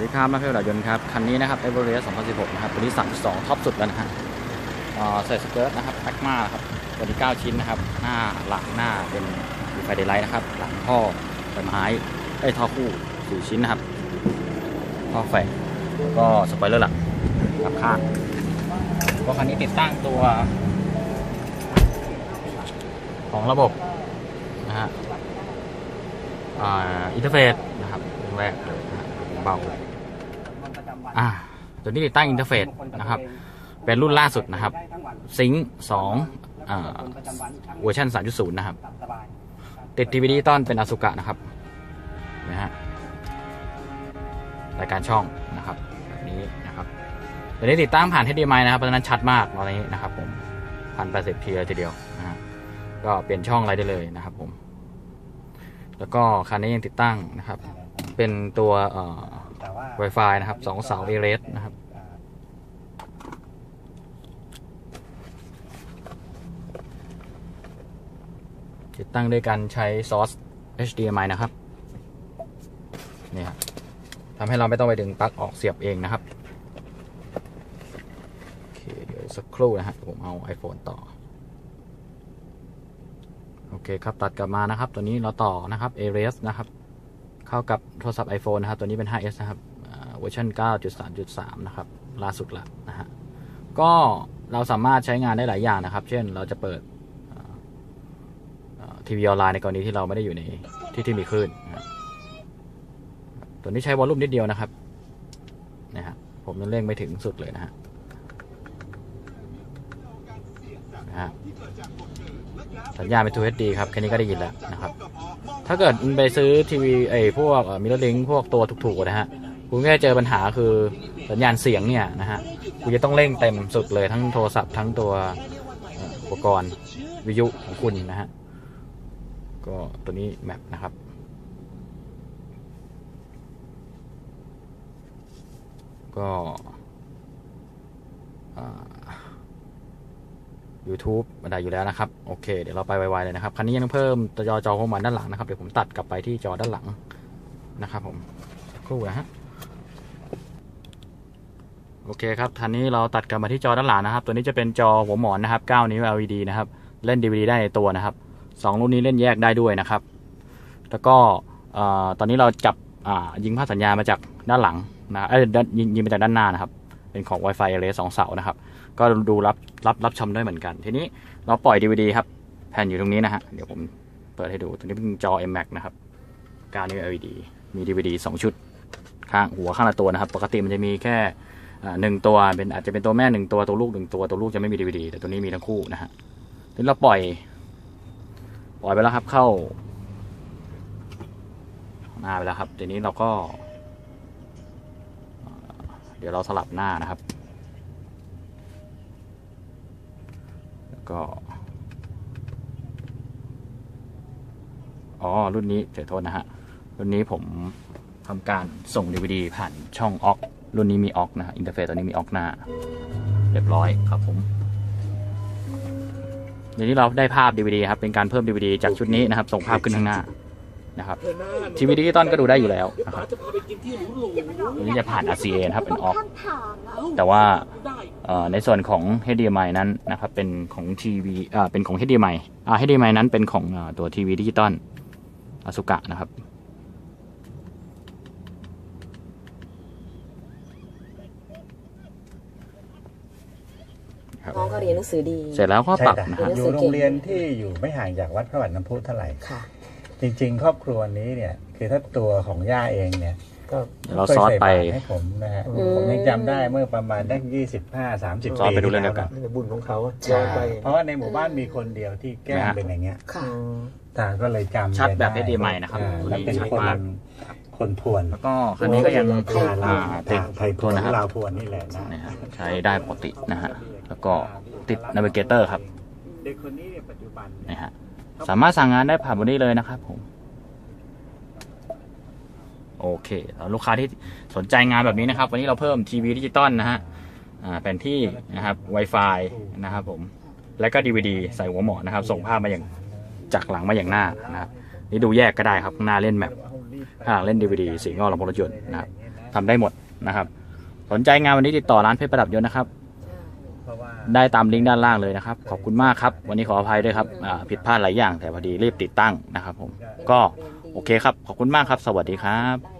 ดีครับมาเพื่อนดายนต์ครับ คันนี้นะครับ e v e r e s t 2016 นะครับ ตัวนี้ 32 ท็อปสุดแล้วนะฮะใส่สเกิร์ตนะครับแพ็กมาครับ ตัวนี้ 9 ชิ้นนะครับ หน้าหลังหน้าเป็นไฟเดลไลท์นะครับ หลังท่อใบไม้ไอ้ท่อคู่ 4 ชิ้นนะครับ ท่อแฝงก็สปอยเลอร์หลังกับข้างก็คันนี้ติดตั้งตัว ของระบบนะฮะอ่าอินเทอร์เฟซนะครับแรกเลยนะเบา อ่าตัวนี้ติดตั้งอินเทอร์เฟซนะครับ เป็นรุ่นล่าสุดนะครับ ซิงสองเวอร์ชัน3.0 นะครับ ติดทีวีดิจิตอลเป็นอสุกะนะครับนะฮะรายการช่องนะครับแบบนี้นะครับตัวนี้ติดตั้งผ่าน HDMI นะครับเพราะนั้นชัดมากตอนนี้นะครับผมพันแปดสิบพีเลยทีเดียวนะฮะก็เปลี่ยนช่องอะไรได้เลยนะครับผม แล้วก็คันนี้ยังติดตั้งนะครับ เป็นตัวเอ่อ Wi-Fi นะครับสองเสาเอเรสนะครับติดตั้งด้วยการใช้ซอส HDMI นะครับนี่ครับทำให้เราไม่ต้องไปดึงปลั๊กออกเสียบเองนะครับโอเคเดี๋ยวสักครู่นะฮะผมเอา iPhone ต่อ โอเคครับตัดกลับมานะครับ ตัวนี้เราต่อนะครับ a r e s นะครับ เข้ากับโทรศัพท์ iPhone นะครับ ตัวนี้เป็น 5s นะครับ เวอร์ชัน9.3.3 นะครับ ล่าสุดละนะฮะ ก็เราสามารถใช้งานได้หลายอย่างนะครับ เช่นเราจะเปิดทีวีออนไลน์ในกรณีที่เราไม่ได้อยู่ในที่ที่มีคลื่น ตัวนี้ใช้วอลลุ่มนิดเดียวนะครับนะฮะผมยังเร่งไม่ถึงสุดเลยนะฮะนะฮะสัญญาณเป็น 2 HD ครับ แค่นี้ก็ได้ยินแล้วนะครับ ถ้าเกิดไปซื้อทีวีไอ้พวกมิเรอร์ลิงพวกตัวถูกๆนะฮะ คุณก็จะเจอปัญหาคือสัญญาณเสียงเนี่ยนะฮะคุณจะต้องเร่งเต็มสุดเลยทั้งโทรศัพท์ทั้งตัวอุปกรณ์วิทยุของคุณนะฮะก็ตัวนี้แมปนะครับก็อ่า YouTube มาได้อยู่แล้วนะครับ โอเค เดี๋ยวเราไปไวๆเลยนะครับ คันนี้ยังเพิ่มจอจอเข้ามาด้านหลังนะครับ เดี๋ยวผมตัดกลับไปที่จอด้านหลังนะครับผมกครู่นะฮะ โอเคครับทันนี้เราตัดกลับมาที่จอด้านหลังนะครับ ตัวนี้จะเป็นจอหัวหมอนนะครับ 9 นิ้ว LED นะครับ เล่น DVD ได้ในตัวนะครับสองรุ่นนี้เล่นแยกได้ด้วยนะครับ แล้วก็ตอนนี้เราจับยิงภาพสัญญาณมาจากด้านหลังนะเอ้ยยิงมาจากด้านหน้านะครับ เป็นของ Wi-Fi เ a สองเสานะครับ ก็ดูรับรับรับชมได้เหมือนกัน ทีนี้เราปล่อย DVD ครับ แผ่นอยู่ตรงนี้นะฮะ เดี๋ยวผมเปิดให้ดู ตัวนี้เป็นจอ iMac นะครับการนิ้ว LED มี DVD 2 ชุด ข้างหัวข้างละตัวนะครับ ปกติมันจะมีแค่ หนึ่งตัวเป็นอาจจะเป็นตัวแม่หนึ่งตัวตัวลูกหนึ่งตัวตัวลูกจะไม่มี DVD แต่ตัวนี้มีทั้งคู่นะฮะทีนี้เราปล่อย ปล่อยไปแล้วครับเข้าหน้าไปแล้วครับทีนี้เราก็ เดี๋ยวเราสลับหน้านะครับ แล้วก็อ๋อรุ่นนี้เสียโทษนะฮะรุ่นนี้ผม ทำการส่ง DVD ผ่านช่องออกรุ่นนี้มีออกนะอินเทอร์เฟซตอนนี้มีออกหน้า เรียบร้อยครับผมเดี๋ยวนี้เราได้ภาพ DVD ครับเป็นการเพิ่ม DVD จากชุดนี้นะครับ ส่งภาพขึ้นข้างหน้านะครับทีวีดิจิตอลก็ดูได้อยู่แล้วนะครับจะพาไปกินที่หรูหรูอันนี้จะผ่าน RCA นะครับเป็นออกแต่ว่าในส่วนของ HDMI นั้นนะครับเป็นของทีวีเป็นของ HDMI อ่า HDMI นั้นเป็นของตัวทีวีดิจิตอลอสุกะนะครับ น้องก็เรียนหนังสือดี เสร็จแล้วก็ใช่ปรับค่ะนะฮะอยู่โรงเรียนที่อยู่ไม่ห่างจากวัดพระบาทน้ำพุเท่าไหร่ค่ะจริง ๆ ครอบครัวนี้เนี่ย คือถ้าตัวของย่าเองเนี่ยก็เดี๋ยวเราซอสไปเคยใส่บาตรให้ผมนะฮะอืมผมยังจำได้เมื่อประมาณได้ยี่สิบห้าสามสิบซอสปีไปดูเรื่องเดียวกันที่แล้ในบุญของเขาอะใช่ย้อนไปเพราะว่าในหมู่บ้านมีคนเดียวที่แก้มนะฮะเป็นอย่างเงี้ยค่ะตาก็เลยจำชัดแบบไ HDMI นะครับอ่าแล้วเป็นชัดคนมาก คนพวน แล้วก็คันนี้ก็ยังไทยลาอ่าวติดไทยพโทวนษนะครับ ลาวพวนนี่แหละนะนะฮะใช้ได้ปกตินะฮะแล้วก็ติด Navigator ครับเด็กคนนี้เนี่ยปัจจุบันเนี่ยนะฮะสามารถสั่งงานได้ผ่านบนนี้เลยนะครับผมโอเคแล้วลูกค้าที่สนใจงานแบบนี้นะครับ วันนี้เราเพิ่มทีวีดิจิตอลนะฮะอ่าแผนที่นะครับ Wi-Fi นะครับผมแล้วก็ DVD ใส่หัวหมอนนะครับ ส่งภาพมาอย่างจากหลังมาอย่างหน้านะครับนี่ดูแยกก็ได้ครับข้างหน้าเล่นแมป ห้างเล่นดีวดีสีงอลำโพงรถยนต์นะครับทำได้หมดนะครับ สนใจงานวันนี้ติดต่อร้านเพชรประดับยนต์นะครับ ได้ตามลิงก์ด้านล่างเลยนะครับ ขอบคุณมากครับ วันนี้ขออภัยด้วยครับอ่าผิดพลาดหลายอย่างแต่พอดีรีบติดตั้งนะครับผมก็โอเคครับ ขอบคุณมากครับ สวัสดีครับ